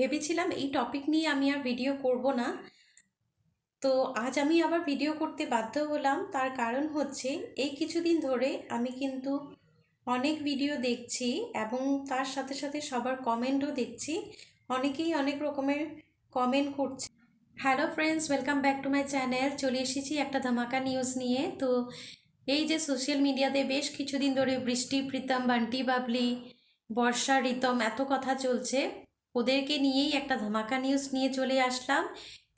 ভেবেছিলাম এই টপিক নিয়ে আমি আর ভিডিও করব না। তো আজ আমি আবার ভিডিও করতে বাধ্য হলাম। তার কারণ হচ্ছে, এই কিছুদিন ধরে আমি কিন্তু অনেক ভিডিও দেখছি এবং তার সাথে সাথে সবার কমেন্টও দেখছি। অনেকেই অনেক রকমের কমেন্ট করছে। Hello friends welcome back to my channel চলে এসেছি একটা ধামাকা নিউজ নিয়ে। তো এই যে সোশ্যাল মিডিয়াতে বেশ কিছুদিন ধরে বৃষ্টি, প্রীতম, বান্টি, বাবলি, বর্ষা রিতম এত কথা চলছে। ওদেরকে নিয়েই একটা ধামাকা নিউজ নিয়ে চলে আসলাম।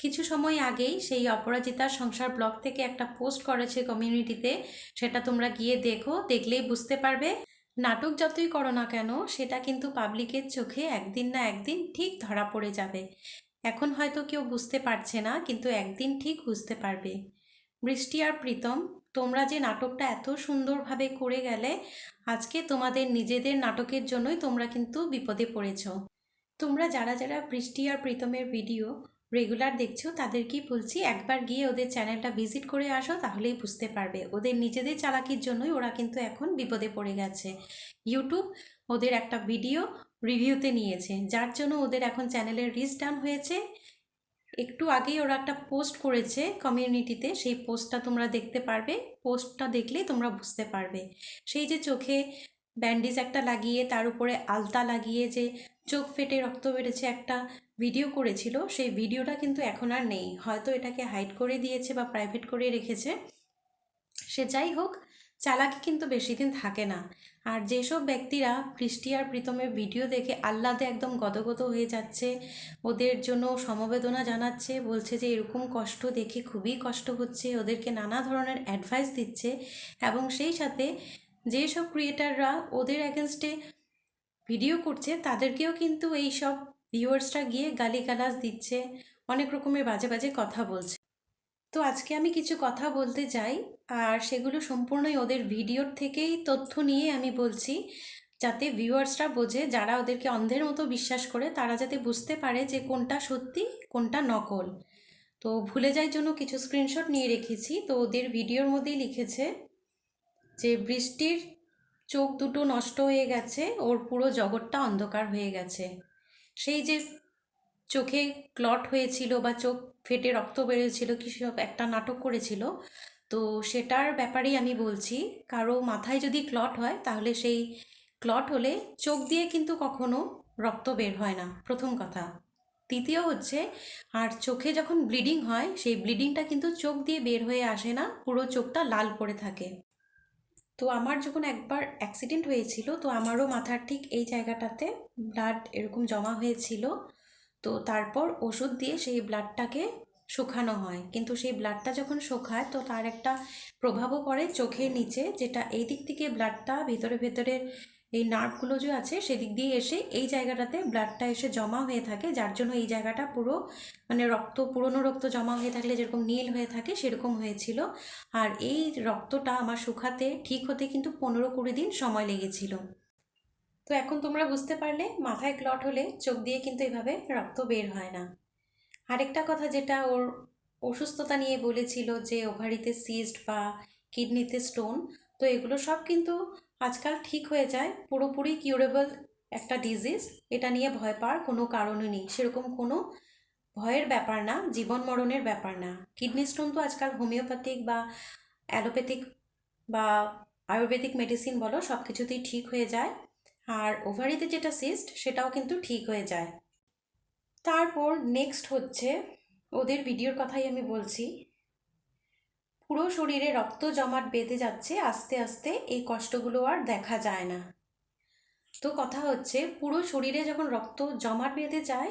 কিছু সময় আগেই সেই অপরাজিতার সংসার ব্লগ থেকে একটা পোস্ট করেছে কমিউনিটিতে সেটা তোমরা গিয়ে দেখো, দেখলেই বুঝতে পারবে। নাটক যতই করো না কেন, সেটা কিন্তু পাবলিকের চোখে একদিন না একদিন ঠিক ধরা পড়ে যাবে। এখন হয়তো কেউ বুঝতে পারছে না, কিন্তু একদিন ঠিক বুঝতে পারবে। বৃষ্টি আর প্রীতম, তোমরা যে নাটকটা এত সুন্দরভাবে করে গেলে, আজকে তোমাদের নিজেদের নাটকের জন্যই তোমরা কিন্তু বিপদে পড়েছ। তোমরা যারা যারা বৃষ্টি আর প্রীতমের ভিডিও রেগুলার দেখছ, তাদেরকেই বলছি একবার গিয়ে ওদের চ্যানেলটা ভিজিট করে আসো, তাহলেই বুঝতে পারবে। ওদের নিজেদের চালাকির জন্যই ওরা কিন্তু এখন বিপদে পড়ে গেছে। ইউটিউব ওদের একটা ভিডিও রিভিউতে নিয়েছে, যার জন্য ওদের এখন চ্যানেলের রিচ ডাউন হয়েছে। একটু আগেই ওরা একটা পোস্ট করেছে কমিউনিটিতে সেই পোস্টটা তোমরা দেখতে পারবে। পোস্টটা দেখলেই তোমরা বুঝতে পারবে। সেই যে চোখে ব্যান্ডেজ একটা লাগিয়ে, তার উপরে আলতা লাগিয়ে যে চোখ ফেটে রক্ত বেড়েছে একটা ভিডিও করেছিল, সেই ভিডিওটা কিন্তু এখন আর নেই। হয়তো এটাকে হাইড করে দিয়েছে বা প্রাইভেট করে রেখেছে। সে যাই হোক, চালাকি কিন্তু বেশি দিন থাকে না। আর যেসব ব্যক্তিরা বৃষ্টি আর প্রীতমের ভিডিও দেখে আহ্লাদে একদম গদগদ হয়ে যাচ্ছে, ওদের জন্য সমবেদনা জানাচ্ছে, বলছে যে এরকম কষ্ট দেখে খুবই কষ্ট হচ্ছে, ওদেরকে নানা ধরনের অ্যাডভাইস দিচ্ছে এবং সেই সাথে যেসব ক্রিয়েটাররা ওদের অ্যাগেনস্টে ভিডিও করছে, তাদেরকেও কিন্তু এই সব ভিউয়ার্সরা গিয়ে গালিগালাজ দিচ্ছে, অনেক রকমের বাজে বাজে কথা বলছে। তো আজকে আমি কিছু কথা বলতে চাই, আর সেগুলো সম্পূর্ণই ওদের ভিডিওর থেকেই তথ্য নিয়ে আমি বলছি, যাতে ভিউয়ার্সরা বোঝে, যারা ওদেরকে অন্ধের মতো বিশ্বাস করে, তারা যাতে বুঝতে পারে যে কোনটা সত্যি, কোনটা নকল। তো ভুলে যাই জন্য কিছু স্ক্রিনশট নিয়ে রেখেছি, তো ওদের ভিডিওর মধ্যেই লিখেছে যে বৃষ্টির চোখ দুটো নষ্ট হয়ে গেছে, ওর পুরো জগৎটা অন্ধকার হয়ে গেছে। সেই যে চোখে ক্লট হয়েছিল বা চোখ ফেটে রক্ত বেরিয়েছিল কি সব একটা নাটক করেছিল, তো সেটার ব্যাপারেই আমি বলছি, কারও মাথায় যদি ক্লট হয়, তাহলে সেই ক্লট হলে চোখ দিয়ে কিন্তু কখনো রক্ত বের হয় না, প্রথম কথা। তৃতীয় হচ্ছে, আর চোখে যখন ব্লিডিং হয়, সেই ব্লিডিংটা কিন্তু চোখ দিয়ে বের হয়ে আসে না, পুরো চোখটা লাল পড়ে থাকে। তো আমার যখন একবার অ্যাক্সিডেন্ট হয়েছিল, তো আমারও মাথার ঠিক এই জায়গাটাতে ব্লাড এরকম জমা হয়েছিল। তো তারপর ওষুধ দিয়ে সেই ব্লাডটাকে শুকানো হয়। কিন্তু সেই ব্লাডটা যখন শুকায়, তো তার একটা প্রভাবও পড়ে চোখের নিচে, যেটা এই দিক থেকে ব্লাডটা ভেতরে ভেতরে এই নার্ভগুলো যে আছে সেদিক দিয়ে এসে এই জায়গাটাতে ব্লাডটা এসে জমা হয়ে থাকে, যার জন্য এই জায়গাটা পুরো মানে রক্ত, পুরনো রক্ত জমা হয়ে থাকলে যেরকম নীল হয়ে থাকে সেরকম হয়েছিল। আর এই রক্তটা আমার শুকাতে ঠিক হতে কিন্তু পনেরো কুড়ি দিন সময় লেগেছিল। তো এখন তোমরা বুঝতে পারলে মাথায় ক্লট হলে চোখ দিয়ে কিন্তু এভাবে রক্ত বের হয় না। আরেকটা কথা যেটা ওর অসুস্থতা নিয়ে বলেছিল যে ওভারিতে সিস্ট বা কিডনিতে স্টোন তো এগুলো সব কিন্তু আজকাল ঠিক হয়ে যায়, পুরোপুরি কিউরেবল একটা ডিজিজ এটা নিয়ে ভয় পাওয়ার কোনো কারণই নেই। সেরকম কোনো ভয়ের ব্যাপার না, জীবন মরণের ব্যাপার না। কিডনি স্টোন তো আজকাল হোমিওপ্যাথিক বা অ্যালোপ্যাথিক বা আয়ুর্বেদিক মেডিসিন বলো, সব কিছুতেই ঠিক হয়ে যায়। আর ওভারিতে যেটা সিস্ট সেটাও কিন্তু ঠিক হয়ে যায়। তারপর নেক্সট হচ্ছে, ওদের ভিডিওর কথাই আমি বলছি। পুরো শরীরে রক্ত জমাট বেঁধে যাচ্ছে, আস্তে আস্তে এই কষ্টগুলো আর দেখা যায় না। তো কথা হচ্ছে, পুরো শরীরে যখন রক্ত জমাট বেঁধে যায়,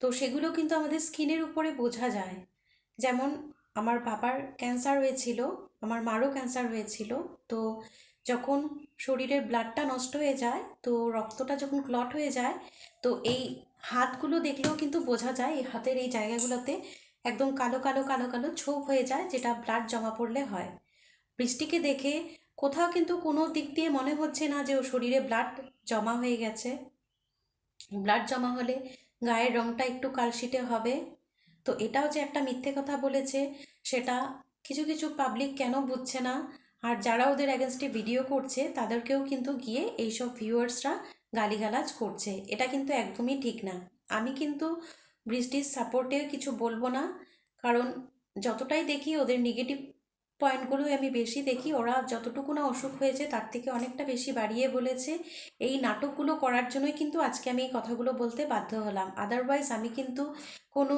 তো সেগুলো কিন্তু আমাদের স্কিনের উপরে বোঝা যায়। যেমন আমার বাবার ক্যান্সার হয়েছিল, আমার মারও ক্যান্সার হয়েছিল, তো যখন শরীরের ব্লাডটা নষ্ট হয়ে যায়, তো রক্তটা যখন ক্লট হয়ে যায়, তো এই হাতগুলো দেখলেও কিন্তু বোঝা যায়, এই হাতের এই জায়গাগুলোতে একদম কালো কালো কালো কালো ছোপ হয়ে যায়, যেটা ব্লাড জমা পড়লে হয়। বৃষ্টিকে দেখে কোথাও কিন্তু কোনো দিক দিয়ে মনে হচ্ছে না যে ও শরীরে ব্লাড জমা হয়ে গেছে। ব্লাড জমা হলে গায়ের রঙটা একটু কালশিটে হবে। তো এটাও যে একটা মিথ্যে কথা বলেছে, সেটা কিছু কিছু পাবলিক কেন বুঝছে না? আর যারা ওদের অ্যাগেনস্টে ভিডিও করছে, তাদেরকেও কিন্তু গিয়ে এইসব ভিউয়ার্সরা গালিগালাজ করছে। এটা কিন্তু একদমই ঠিক না। আমি কিন্তু বৃষ্টির সাপোর্টে কিছু বলব না। কারণ যতটাই দেখি ওদের নেগেটিভ পয়েন্টগুলোই আমি বেশি দেখি, ওরা যতটুকু না অসুখ হয়েছে তার থেকে অনেকটা বেশি বাড়িয়ে বলেছে। এই নাটকগুলো করার জন্যই কিন্তু আজকে আমি এই কথাগুলো বলতে বাধ্য হলাম। আদারওয়াইজ আমি কিন্তু কোনো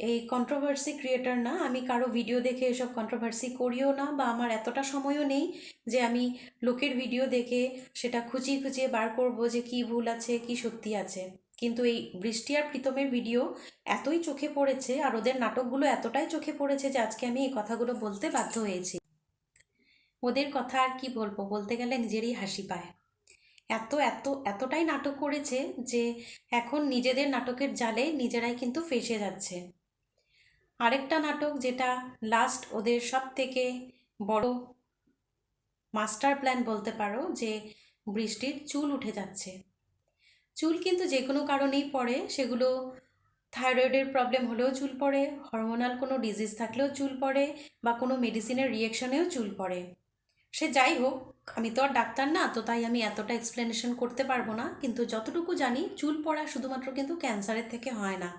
এই কন্ট্রোভার্সি ক্রিয়েটার না, আমি কারও ভিডিও দেখে এসব কন্ট্রোভার্সি করিও না বা আমার এতটা সময়ও নেই যে আমি লোকের ভিডিও দেখে সেটা খুঁচিয়ে খুঁচিয়ে বার করব যে কি ভুল আছে, কি সত্যি আছে। কিন্তু এই বৃষ্টি আর প্রীতমের ভিডিও এতই চোখে পড়েছে আর ওদের নাটকগুলো এতটাই চোখে পড়েছে যে আজকে আমি এই কথাগুলো বলতে বাধ্য হয়েছি। ওদের কথা আর কি বলব? বলতে গেলে নিজেরই হাসি পায়। এত এত, এতটাই নাটক করেছে যে এখন নিজেদের নাটকের জালে নিজেরাই কিন্তু ফেসে যাচ্ছে। আরেকটা নাটক যেটা লাস্ট ওদের সব থেকে বড় মাস্টার প্ল্যান বলতে পারো যে বৃষ্টির চুল উঠে যাচ্ছে। চুল কিন্তু যে কোনো কারণেই পড়ে, সেগুলো থাইরয়েডের প্রবলেম হলেও চুল পড়ে হরমোনাল কোনো ডিজিজ থাকলেও চুল পড়ে, বা কোনো মেডিসিনের রিয়েকশনেও চুল পড়ে। সে যাই হোক, আমি তো আর ডাক্তার না, তো তাই আমি এতটা এক্সপ্লেনেশন করতে পারব না, কিন্তু যতটুকু জানি, চুল পড়া শুধুমাত্র কিন্তু ক্যান্সারের থেকে হয় না।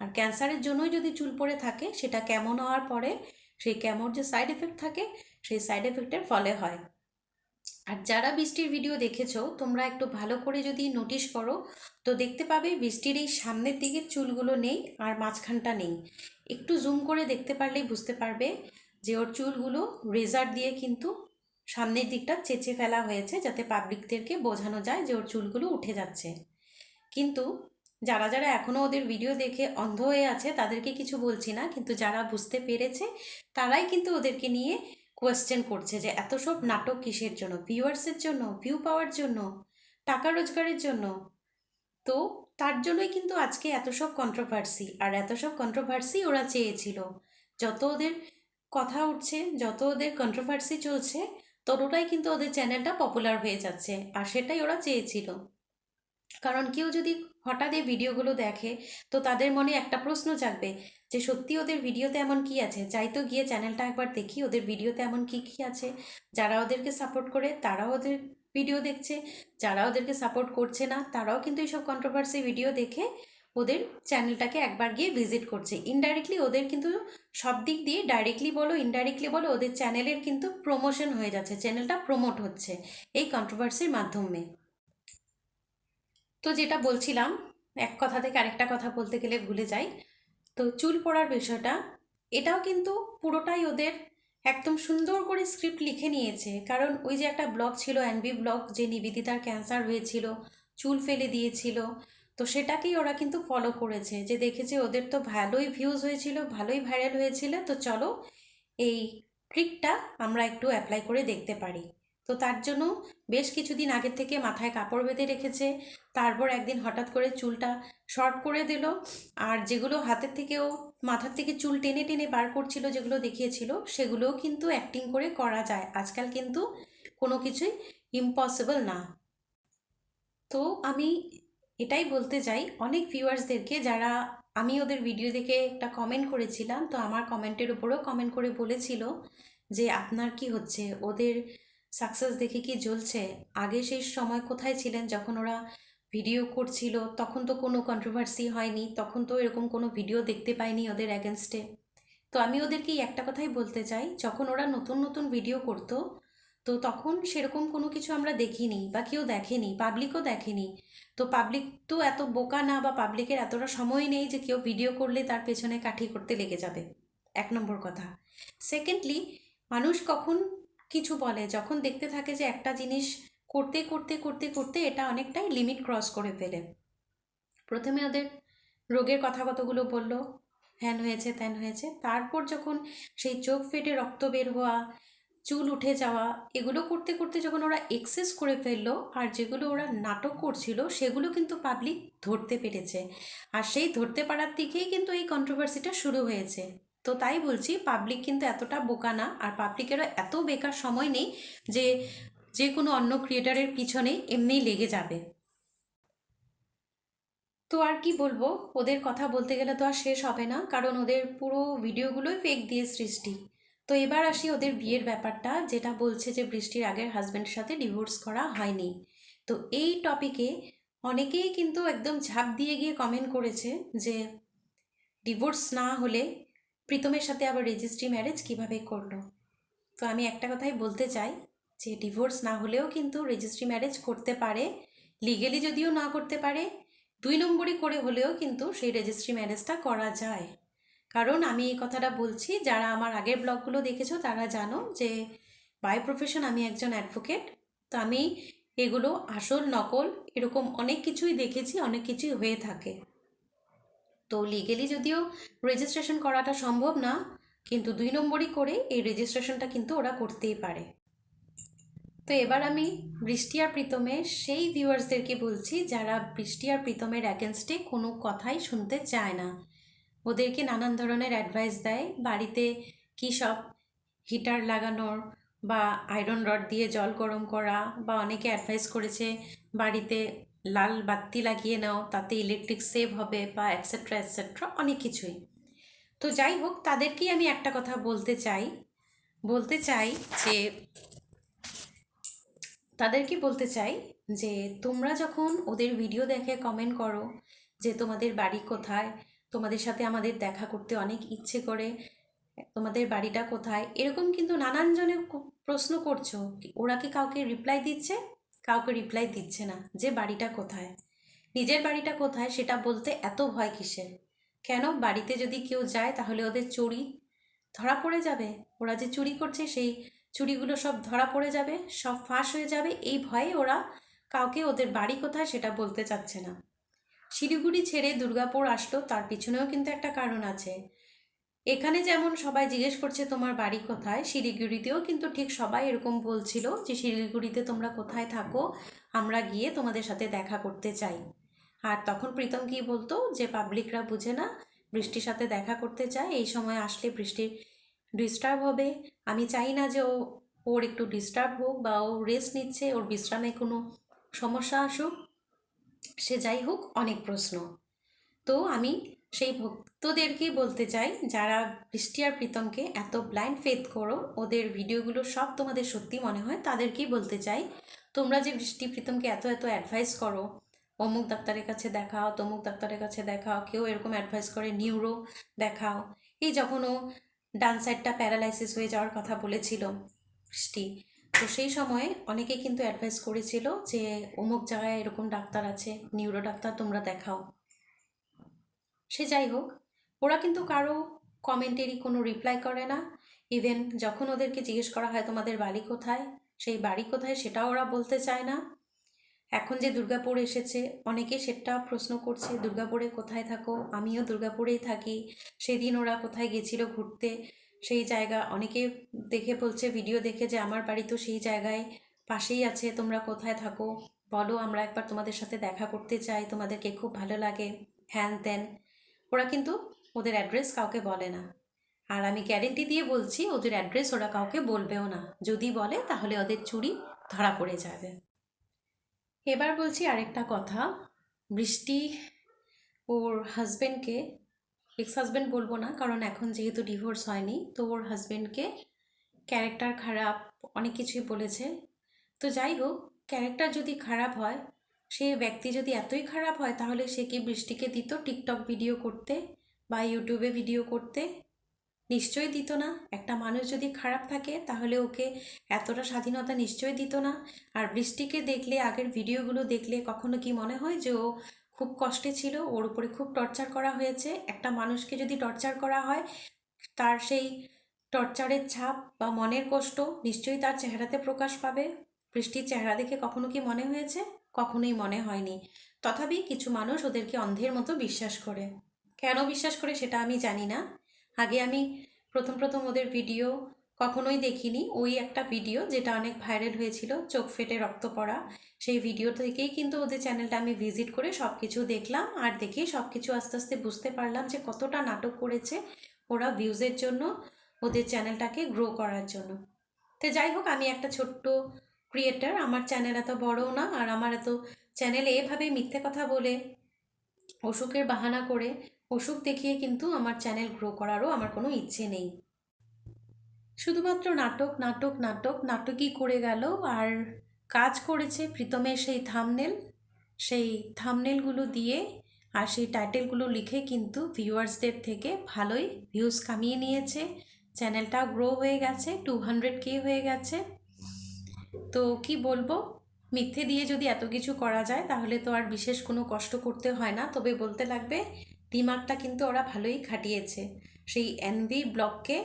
আর ক্যান্সারের জন্যই যদি চুল পড়ে থাকে, সেটা কেমন হওয়ার পরে, সেই কেমন যে সাইড এফেক্ট থাকে, সেই সাইড এফেক্টের ফলে হয়। আর যারা বৃষ্টির ভিডিও দেখেছ, তোমরা একটু ভালো করে যদি নোটিশ করো, তো দেখতে পাবে বৃষ্টির এই সামনের দিকের চুলগুলো নেই আর মাঝখানটা নেই। একটু জুম করে দেখতে পারলেই বুঝতে পারবে যে ওর চুলগুলো রেজার দিয়ে কিন্তু সামনের দিকটা চেঁচে ফেলা হয়েছে যাতে পাবলিকদেরকে বোঝানো যায় যে ওর চুলগুলো উঠে যাচ্ছে। কিন্তু যারা যারা এখনও ওদের ভিডিও দেখে অন্ধ হয়ে আছে, তাদেরকে কিছু বলছি না, কিন্তু যারা বুঝতে পেরেছে, তারাই কিন্তু ওদেরকে নিয়ে কোয়েশ্চেন করছে যে, এত সব নাটক কিসের জন্য? ভিউয়ার্সের জন্য? ভিউ পাওয়ার জন্য? টাকা রোজগারের জন্য? তো তার জন্যই কিন্তু আজকে এত সব কন্ট্রোভার্সি আর এত সব কন্ট্রোভার্সি ওরা চেয়েছিল। যত ওদের কথা উঠছে, যত ওদের কন্ট্রোভার্সি চলছে, ততটাই কিন্তু ওদের চ্যানেলটা পপুলার হয়ে যাচ্ছে, আর সেটাই ওরা চেয়েছিল। কারণ কেউ যদি হঠাৎ এই ভিডিওগুলো দেখে তো তাদের মনে একটা প্রশ্ন জাগবে যে, সত্যি ওদের ভিডিওতে এমন কি আছে? যাই তো গিয়ে চ্যানেলটা একবার দেখি, ওদের ভিডিওতে এমন কি কি আছে? যারা ওদেরকে সাপোর্ট করে, তারাও ওদের ভিডিও দেখছে, যারা ওদেরকে সাপোর্ট করছে না, তারাও কিন্তু এইসব কন্ট্রোভার্সি ভিডিও দেখে ওদের চ্যানেলটাকে একবার গিয়ে ভিজিট করছে। ইনডাইরেক্টলি ওদের কিন্তু সব দিক দিয়ে ডাইরেক্টলি বলো ইনডাইরেক্টলি বলো, ওদের চ্যানেলের কিন্তু প্রমোশন হয়ে যাচ্ছে, চ্যানেলটা প্রমোট হচ্ছে এই কন্ট্রোভার্সির মাধ্যমে। তো যেটা বলছিলাম, এক কথা থেকে আরেকটা কথা বলতে গেলে ভুলে যাই। তো চুল পড়ার বিষয়টা, এটাও কিন্তু পুরোটাই ওদের একদম সুন্দর করে স্ক্রিপ্ট লিখে নিয়েছে। কারণ ওই যে একটা ব্লগ ছিল অ্যানবি ব্লগ যে নিবেদিতার ক্যান্সার হয়েছিল, চুল ফেলে দিয়েছিল, তো সেটাকেই ওরা কিন্তু ফলো করেছে। যে দেখেছে ওদের তো ভালোই ভিউজ হয়েছিল, ভালোই ভাইরাল হয়েছিল, তো চলো এই ট্রিকটা আমরা একটু অ্যাপ্লাই করে দেখতে পারি। তো তার জন্য বেশ কিছুদিন আগের থেকে মাথায় কাপড় বেঁধে রেখেছে। তারপর একদিন হঠাৎ করে চুলটা শর্ট করে দিল আর যেগুলো হাতের থেকেও, মাথার থেকে চুল টেনে টেনে বার করছিল যেগুলো দেখিয়েছিল, সেগুলোও কিন্তু অ্যাক্টিং করে করা যায়। আজকাল কিন্তু কোনো কিছুই ইম্পসিবল না। তো আমি এটাই বলতে চাই, অনেক ভিউয়ার্সদেরকে যারা আমি ওদের ভিডিও দেখে একটা কমেন্ট করেছিলাম, তো আমার কমেন্টের উপরেও কমেন্ট করে বলেছিল যে, আপনার কি হচ্ছে? ওদের সাকসেস দেখে কি জ্বলছে? আগে সেই সময় কোথায় ছিলেন যখন ওরা ভিডিও করছিল? তখন তো কোনো কন্ট্রোভার্সি হয়নি। তখন তো এরকম কোনো ভিডিও দেখতে পাইনি ওদের অ্যাগেনস্টে তো আমি ওদেরকে একটা কথাই বলতে চাই, যখন ওরা নতুন নতুন ভিডিও করতো, তো তখন সেরকম কোনো কিছু আমরা দেখিনি বা কেউ দেখেনি পাবলিকও দেখেনি। তো পাবলিক তো এত বোকা না বা পাবলিকের এতটা সময় নেই যে কেউ ভিডিও করলে তার পেছনে কাঠি করতে লেগে যাবে। এক নম্বর কথা। সেকেন্ডলি মানুষ কখন কিছু বলে। যখন দেখতে থাকে যে একটা জিনিস করতে করতে করতে করতে এটা অনেকটাই লিমিট ক্রস করে ফেলে। প্রথমে ওদের রোগের কথা কতগুলো বলল, হ্যান হয়েছে, ত্যান হয়েছে। তারপর যখন সেই চোখ ফেটে রক্ত বের হওয়া, চুল উঠে যাওয়া, এগুলো করতে করতে যখন ওরা এক্সেস করে ফেলল আর যেগুলো ওরা নাটক করছিল, সেগুলো কিন্তু পাবলিক ধরতে পেরেছে। আর সেই ধরতে পারার দিকেই কিন্তু এই কন্ট্রোভার্সিটা শুরু হয়েছে। তো তাই বলছি পাবলিক কিন্তু এতটা বোকা না। আর পাবলিকেরও এত বেকার সময় নেই যে যে কোনো অন্য ক্রিয়েটারের পিছনে এমনিই লেগে যাবে। তো আর কি বলব, ওদের কথা বলতে গেলে তো আর শেষ হবে না, কারণ ওদের পুরো ভিডিওগুলোই ফেক দিয়ে সৃষ্টি। তো এবার আসি ওদের বিয়ের ব্যাপারটা, যেটা বলছে যে বৃষ্টির আগের হাজব্যান্ডের সাথে ডিভোর্স করা হয়নি। তো এই টপিকে অনেকেই কিন্তু একদম ঝাঁপ দিয়ে গিয়ে কমেন্ট করেছে যে ডিভোর্স না হলে প্রীতমের সাথে আবার রেজিস্ট্রি ম্যারেজ কীভাবে করল? তো আমি একটা কথাই বলতে চাই যে ডিভোর্স না হলেও কিন্তু রেজিস্ট্রি ম্যারেজ করতে পারে লিগেলি যদিও না করতে পারে, দুই নম্বরই করে হলেও কিন্তু সেই রেজিস্ট্রি ম্যারেজটা করা যায়। কারণ আমি এই কথাটা বলছি, যারা আমার আগের ব্লগগুলো দেখেছ তারা জানো যে বাই প্রফেশন আমি একজন অ্যাডভোকেট তো আমি এগুলো আসল, নকল এরকম অনেক কিছুই দেখেছি, অনেক কিছুই হয়ে থাকে। তো লিগেলি যদিও রেজিস্ট্রেশন করাটা সম্ভব না, কিন্তু দুই নম্বরই করে এই রেজিস্ট্রেশনটা কিন্তু ওরা করতেই পারে। তো এবার আমি বৃষ্টি আর প্রীতমের সেই ভিউয়ার্সদেরকে বলছি যারা বৃষ্টি আর প্রীতমের অ্যাগেনস্টে কোনো কথাই শুনতে চায় না। ওদেরকে নানান ধরনের অ্যাডভাইস দেয়, বাড়িতে কী সব হিটার লাগানোর বা আয়রন রড দিয়ে জল গরম করা বা অনেকে অ্যাডভাইস করেছে বাড়িতে লাল বাতি লাগিয়ে নাও, তাতে ইলেকট্রিক সেভ হবে বা অ্যাটসেট্রা অ্যাটসেট্রা অনেক কিছুই। তো যাই হোক, তাদেরকেই আমি একটা কথা বলতে চাই। বলতে চাই যে তাদেরকে বলতে চাই যে, তোমরা যখন ওদের ভিডিও দেখে কমেন্ট করো যে, তোমাদের বাড়ি কোথায়? তোমাদের সাথে আমাদের দেখা করতে অনেক ইচ্ছে করে। তোমাদের বাড়িটা কোথায়? এরকম কিন্তু নানান জনে প্রশ্ন করছ। ওরা কি কাউকে রিপ্লাই দিচ্ছে? কাউকে রিপ্লাই দিচ্ছে না যে বাড়িটা কোথায়? নিজের বাড়িটা কোথায় সেটা বলতে এত ভয় কিসের? কেন? বাড়িতে যদি কেউ যায় তাহলে ওদের চুরি? ধরা পড়ে যাবে। ওরা যে চুরি করছে সেই চুরিগুলো সব ধরা পড়ে যাবে, সব ফাঁস হয়ে যাবে। এই ভয়ে ওরা কাউকে ওদের বাড়ি কোথায় সেটা বলতে চাচ্ছে না। শিলিগুড়ি ছেড়ে দুর্গাপুর আসলো, তার পিছনেও কিন্তু একটা কারণ আছে। এখানে যেমন সবাই জিজ্ঞেস করছে তোমার বাড়ি কোথায়, শিলিগুড়িতেও কিন্তু ঠিক সবাই এরকম বলছিল যে শিলিগুড়িতে তোমরা কোথায় থাকো, আমরা গিয়ে তোমাদের সাথে দেখা করতে চাই। আর তখন প্রীতম কি বলতো যে পাবলিকরা বুঝে না, বৃষ্টির সাথে দেখা করতে চায়, এই সময় আসলে বৃষ্টির ডিস্টার্ব হবে। আমি চাই না যে ও, ওর একটু ডিস্টার্ব হোক বা ও রেস্ট নিচ্ছে, ওর বিশ্রামে কোনো সমস্যা আসুক, সে যাই হোক, অনেক প্রশ্ন। তো আমি সেই ভক্তদেরকেই বলতে চাই, যারা বৃষ্টি আর প্রীতমকে এত ব্লাইন্ড ফেথ করো, ওদের ভিডিওগুলো সব তোমাদের সত্যি মনে হয়, তাদেরকেই বলতে চাই। তোমরা যে বৃষ্টি প্রীতমকে এত এত অ্যাডভাইস করো, অমুক ডাক্তারের কাছে দেখাও, তমুক ডাক্তারের কাছে দেখাও, কেউ এরকম অ্যাডভাইস করে নিউরো দেখাও। এই যখন ও ডান সাইডটা প্যারালাইসিস হয়ে যাওয়ার কথা বলেছিল বৃষ্টি, তো সেই সময় অনেকে কিন্তু অ্যাডভাইস করেছিল যে অমুক জায়গায় এরকম ডাক্তার আছে নিউরো ডাক্তার তোমরা দেখাও। সে যাই হোক, ওরা কিন্তু কারও কমেন্টেরই কোনো রিপ্লাই করে না। ইভেন যখন ওদেরকে জিজ্ঞেস করা হয়, তোমাদের বাড়ি কোথায়? সেই বাড়ি কোথায়? সেটাও ওরা বলতে চায় না। এখন যে দুর্গাপুর এসেছে, অনেকে সেটা প্রশ্ন করছে, দুর্গাপুরে কোথায় থাকো? আমিও দুর্গাপুরেই থাকি। সেদিন ওরা কোথায় গেছিল ঘুরতে, সেই জায়গা অনেকে দেখে বলছে, ভিডিও দেখে যে, আমার বাড়ি তো সেই জায়গায়, পাশেই আছে, তোমরা কোথায় থাকো? বলো, আমরা একবার তোমাদের সাথে দেখা করতে চাই, তোমাদেরকে খুব ভালো লাগে। হ্যান ত্যান ওরা কিন্তু ওদের অ্যাড্রেস কাউকে বলে না। আর আমি গ্যারেন্টি দিয়ে বলছি, ওদের অ্যাড্রেস ওরা কাউকে বলবেও না। যদি বলে, তাহলে ওদের চুরি ধরা পড়ে যাবে। এবার বলছি আরেকটা কথা। বৃষ্টি, ওর হাজবেন্ডকে এক্স হাজবেন্ড বলব না, কারণ এখন যেহেতু ডিভোর্স হয়নি, তো ওর হাজবেন্ডকে ক্যারেক্টার খারাপ অনেক কিছুই বলেছে। তো যাই হোক ক্যারেক্টার যদি খারাপ হয় সে ব্যক্তি যদি এতই খারাপ হয়, তাহলে সে কি বৃষ্টিকে দিত টিকটক ভিডিও করতে বা ইউটিউবে ভিডিও করতে? নিশ্চয়ই দিত না। একটা মানুষ যদি খারাপ থাকে, তাহলে ওকে এতটা স্বাধীনতা নিশ্চয়ই দিত না। আর বৃষ্টিকে দেখলে, আগের ভিডিওগুলো দেখলে কখনো কি মনে হয় যে ও খুব কষ্টে ছিল? ওর উপরে খুব টর্চার করা হয়েছে। একটা মানুষকে যদি টর্চার করা হয়, তার সেই টর্চারের ছাপ বা মনের কষ্ট নিশ্চয়ই তার চেহারাতে প্রকাশ পাবে। বৃষ্টির চেহারা দেখে কখনো কি মনে হয়েছে? কখনোই মনে হয়নি। তথাপি কিছু মানুষ ওদেরকে অন্ধের মতো বিশ্বাস করে। কেন বিশ্বাস করে সেটা আমি জানি না। আগে আমি প্রথম প্রথম ওদের ভিডিও কখনোই দেখিনি। ওই একটা ভিডিও যেটা অনেক ভাইরাল হয়েছিল, চোখ ফেটে রক্ত পড়া। সেই ভিডিও থেকেই কিন্তু ওদের চ্যানেলটা আমি ভিজিট করে সব কিছু দেখলাম আর দেখে সব কিছু আস্তে আস্তে বুঝতে পারলাম যে কতটা নাটক করেছে ওরা ভিউজের জন্য, ওদের চ্যানেলটাকে গ্রো করার জন্য। তো যাই হোক, আমি একটা ছোট্ট ক্রিয়েটার আমার চ্যানেল এত বড়ও না, আর আমার এত চ্যানেলে এভাবে মিথ্যে কথা বলে, অসুখের বাহানা করে, অসুখ দেখিয়ে কিন্তু আমার চ্যানেল গ্রো করারও আমার কোনো ইচ্ছে নেই। শুধুমাত্র নাটক নাটক নাটক, নাটকই করে গেল, আর কাজ করেছে প্রীতমের সেই থামনেল সেই থামনেলগুলো দিয়ে, আর সেই টাইটেলগুলো লিখে কিন্তু ভিউয়ার্সদের থেকে ভালোই ভিউজ কামিয়ে নিয়েছে চ্যানেলটা গ্রো হয়ে গেছে টু হান্ড্রেড কে হয়ে গেছে। তো কি বলব? মিথ্যে দিয়ে যদি এত কিছু করা যায়, তাহলে তো আর বিশেষ কোনো কষ্ট করতে হয় না। তবে বলতে লাগবে দিমাগটা কিন্তু ওরা ভালোই খাটিয়েছে। সেই এনভি ব্লগকে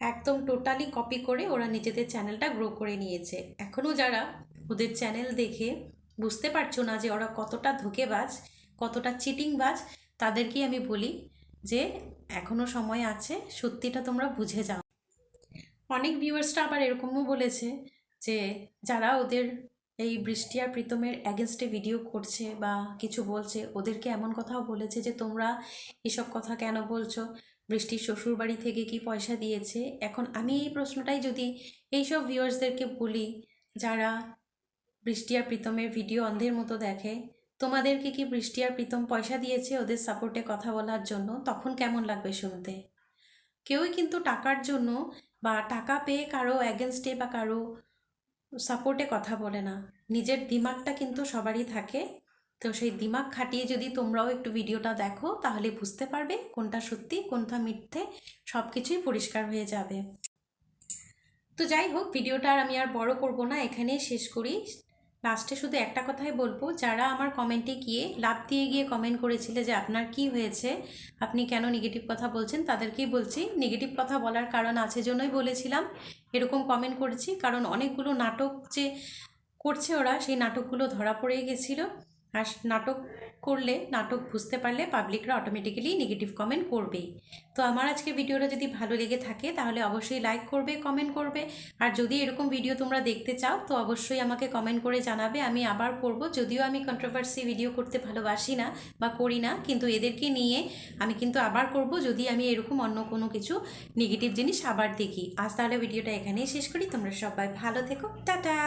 একদম টোটালি কপি করে ওরা নিজেদের চ্যানেলটা গ্রো করে নিয়েছে। এখনও যারা ওদের চ্যানেল দেখে বুঝতে পারছ না যে ওরা কতটা ধোকেবাজ, কতটা চিটিংবাজ, তাদেরকেই আমি বলি যে এখনও সময় আছে, সত্যিটা তোমরা বুঝে যাও। অনেক ভিউয়ার্সরা আবার এরকমও বলেছে যে যারা ওদের এই বৃষ্টি আর প্রীতমের অ্যাগেনস্টে ভিডিও করছে বা কিছু বলছে, ওদেরকে এমন কথাও বলেছে যে, তোমরা এসব কথা কেন বলছো? বৃষ্টির শ্বশুর বাড়ি থেকে কি পয়সা দিয়েছে? এখন আমি এই প্রশ্নটাই যদি এইসব ভিউয়ার্সদেরকে বলি, যারা বৃষ্টি আর প্রীতমের ভিডিও অন্ধের মতো দেখে, তোমাদেরকে কি বৃষ্টি আর প্রীতম পয়সা দিয়েছে ওদের সাপোর্টে কথা বলার জন্য? তখন কেমন লাগবে শুনতে? কেউই কিন্তু টাকার জন্য বা টাকা পেয়ে কারও অ্যাগেনস্টে বা কারও সাপোর্টে কথা বলে না। নিজের দিমাগটা কিন্তু সবারই থাকে। তো সেই দিমাগ খাটিয়ে যদি তোমরাও একটু ভিডিওটা দেখো, তাহলে বুঝতে পারবে কোনটা সত্যি, কোনটা মিথ্যে সব কিছুই পরিষ্কার হয়ে যাবে। তো যাই হোক, ভিডিওটা আর আমি আর বড় করব না, এখানেই শেষ করি। লাস্টে শুধু একটা কথাই বলব, যারা আমার কমেন্টে গিয়ে লাভ দিয়ে গিয়ে কমেন্ট করেছিলে যে আপনার কি হয়েছে, আপনি কেন নেগেটিভ কথা বলছেন, তাদেরকেই বলছি নেগেটিভ কথা বলার কারণ আছে জন্যই বলেছিলাম, এরকম কমেন্ট করেছি, কারণ অনেকগুলো নাটক যে করছে ওরা, সেই নাটকগুলো ধরা পড়ে গেছিল। আর নাটক করলে, নাটক বুঝতে পারলে পাবলিকরা অটোমেটিক্যালি নেগেটিভ কমেন্ট করবেই তো আমার আজকে ভিডিওটা যদি ভালো লেগে থাকে, তাহলে অবশ্যই লাইক করবে কমেন্ট করবে। আর যদি এরকম ভিডিও তোমরা দেখতে চাও, তো অবশ্যই আমাকে কমেন্ট করে জানাবে। আমি আবার করব। যদিও আমি কন্ট্রোভার্সি ভিডিও করতে ভালোবাসি না বা করি না, কিন্তু এদেরকে নিয়ে আমি কিন্তু আবার করব। যদি আমি এরকম অন্য কোনো কিছু নেগেটিভ জিনিস আবার দেখি। আজ তাহলে ভিডিওটা এখানেই শেষ করি। তোমরা সবাই ভালো থেকো। টাটা!